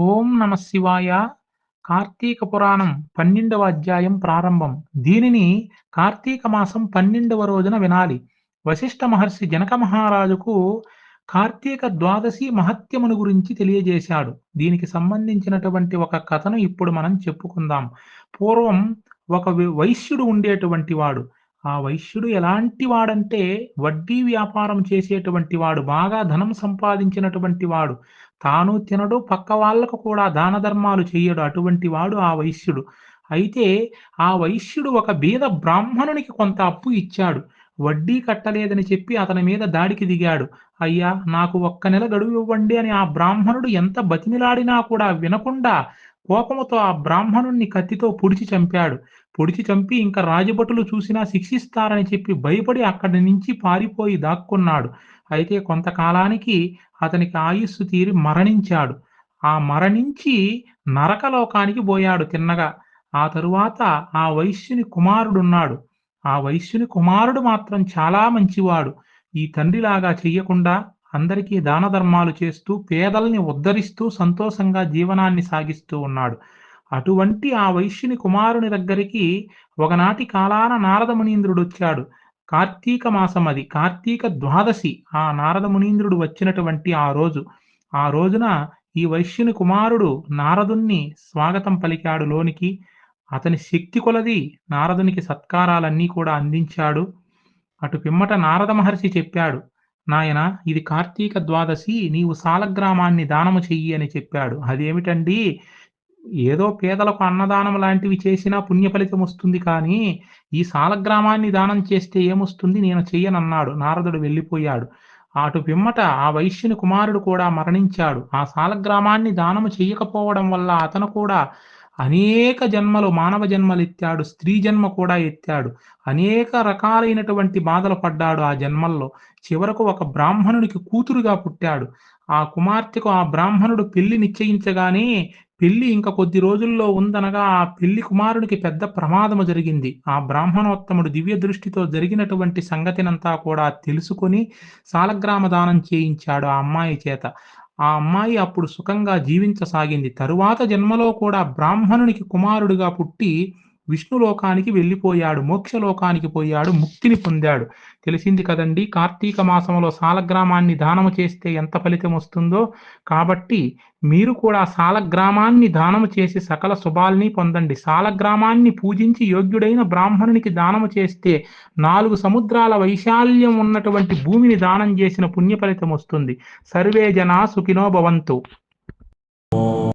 ఓం నమ శివాయ. కార్తీక పురాణం పన్నెండవ అధ్యాయం ప్రారంభం. దీనిని కార్తీక మాసం పన్నెండవ రోజున వినాలి. వశిష్ఠ మహర్షి జనక మహారాజుకు కార్తీక ద్వాదశి మహత్యమును గురించి తెలియజేశాడు. దీనికి సంబంధించినటువంటి ఒక కథను ఇప్పుడు మనం చెప్పుకుందాం. పూర్వం ఒక వైశ్యుడు ఉండేటువంటి వాడు. ఆ వైశ్యుడు ఎలాంటి వాడంటే వడ్డీ వ్యాపారం చేసేటువంటి వాడు బాగా ధనం సంపాదించినటువంటి వాడు. తాను తినడు పక్క వాళ్ళకు కూడా దాన ధర్మాలు చేయడు అటువంటి వాడు ఆ వైశ్యుడు. అయితే ఆ వైశ్యుడు ఒక బీద బ్రాహ్మణునికి కొంత అప్పు ఇచ్చాడు. వడ్డీ కట్టలేదని చెప్పి అతని మీద దాడికి దిగాడు. అయ్యా నాకు ఒక్క నెల గడువు ఇవ్వండి అని ఆ బ్రాహ్మణుడు ఎంత బతిమిలాడినా కూడా వినకుండా కోపముతో ఆ బ్రాహ్మణుణ్ణి కత్తితో పొడిచి చంపాడు. పొడిచి చంపి ఇంకా రాజభటులు చూసినా శిక్షిస్తారని చెప్పి భయపడి అక్కడి నుంచి పారిపోయి దాక్కున్నాడు. అయితే కొంతకాలానికి అతనికి ఆయుస్సు తీరి మరణించాడు. ఆ మరణించి నరకలోకానికి పోయాడు తిన్నగా. ఆ తరువాత ఆ వైశ్యుని కుమారుడున్నాడు. ఆ వైశ్యుని కుమారుడు మాత్రం చాలా మంచివాడు. ఈ తండ్రిలాగా చెయ్యకుండా అందరికీ దాన ధర్మాలు చేస్తూ పేదల్ని ఉద్ధరిస్తూ సంతోషంగా జీవనాన్ని సాగిస్తూ ఉన్నాడు. అటువంటి ఆ వైశ్యుని కుమారుని దగ్గరికి ఒకనాటి కాలాన నారద మునీంద్రుడు వచ్చాడు. కార్తీక మాసం అది కార్తీక ద్వాదశి ఆ నారద మునీంద్రుడు వచ్చినటువంటి ఆ రోజు. ఆ రోజున ఈ వైశ్యుని కుమారుడు నారదుణ్ణి స్వాగతం పలికాడు లోనికి. అతని శక్తి కొలది నారదునికి సత్కారాలన్నీ కూడా అందించాడు. అటు పిమ్మట నారద మహర్షి చెప్పాడు నాయన ఇది కార్తీక ద్వాదశి నీవు సాలగ్రామాన్ని దానము చెయ్యి అని చెప్పాడు. అదేమిటండి? ఏదో పేదలకు అన్నదానం లాంటివి చేసినా పుణ్య ఫలితం వస్తుంది కానీ ఈ సాలగ్రామాన్ని దానం చేస్తే ఏమొస్తుంది? నేను చెయ్యనన్నాడు. నారదుడు వెళ్ళిపోయాడు. అటు పిమ్మట ఆ వైశ్యుని కుమారుడు కూడా మరణించాడు. ఆ సాలగ్రామాన్ని దానము చెయ్యకపోవడం వల్ల అతను కూడా అనేక జన్మలు మానవ జన్మలు ఎత్తాడు స్త్రీ జన్మ కూడా ఎత్తాడు. అనేక రకాలైనటువంటి బాధలు పడ్డాడు ఆ జన్మల్లో. చివరకు ఒక బ్రాహ్మణునికి కూతురుగా పుట్టాడు. ఆ కుమార్తెకు ఆ బ్రాహ్మణుడు పెళ్ళి నిశ్చయించగానే పెళ్ళి ఇంకా కొద్ది రోజుల్లో ఉందనగా ఆ పెళ్ళి కుమారునికి పెద్ద ప్రమాదము జరిగింది. ఆ బ్రాహ్మణోత్తముడు దివ్య దృష్టితో జరిగినటువంటి సంగతినంతా కూడా తెలుసుకొని సాలగ్రామ దానం చేయించాడు ఆ అమ్మాయి చేత. ఆ అమ్మాయి అప్పుడు సుఖంగా జీవించసాగింది. తరువాత జన్మలో కూడా బ్రాహ్మణునికి కుమారుడిగా పుట్టి విష్ణులోకానికి వెళ్ళిపోయాడు మోక్షలోకానికి పోయాడు ముక్తిని పొందాడు. తెలిసింది కదండి కార్తీక మాసంలో సాలగ్రామాన్ని దానము చేస్తే ఎంత ఫలితం వస్తుందో? కాబట్టి మీరు కూడా సాలగ్రామాన్ని దానము చేసి సకల శుభాల్ని పొందండి. సాలగ్రామాన్ని పూజించి యోగ్యుడైన బ్రాహ్మణునికి దానము చేస్తే నాలుగు సముద్రాల వైశాల్యం ఉన్నటువంటి భూమిని దానం చేసిన పుణ్య ఫలితం వస్తుంది. సర్వే జనా సుఖినో భవంతు.